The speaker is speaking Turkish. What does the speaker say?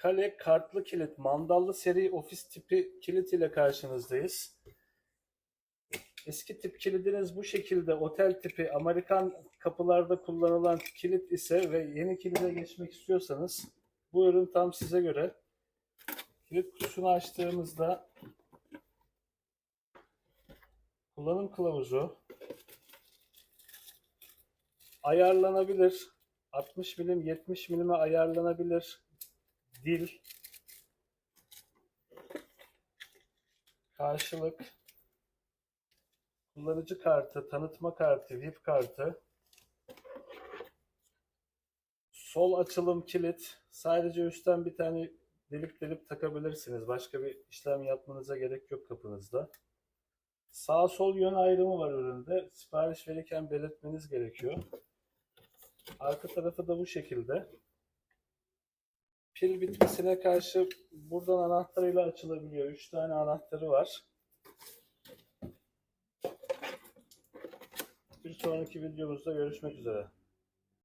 Kale kartlı kilit, mandallı seri ofis tipi kilit ile karşınızdayız. Eski tip kilidiniz bu şekilde otel tipi Amerikan kapılarda kullanılan kilit ise ve yeni kilide geçmek istiyorsanız bu ürün tam size göre. Kilit kutusunu açtığımızda kullanım kılavuzu ayarlanabilir. 60 milim 70 milime ayarlanabilir. Dil karşılık kullanıcı kartı, tanıtma kartı, VIP kartı sol açılım kilit sadece üstten bir tane delik delip takabilirsiniz. Başka bir işlem yapmanıza gerek yok kapınızda. Sağ sol yön ayrımı var üründe. Sipariş verirken belirtmeniz gerekiyor. Arka tarafı da bu şekilde. Pil bitmesine karşı buradan anahtarıyla açılabiliyor. 3 tane anahtarı var. Bir sonraki videomuzda görüşmek üzere.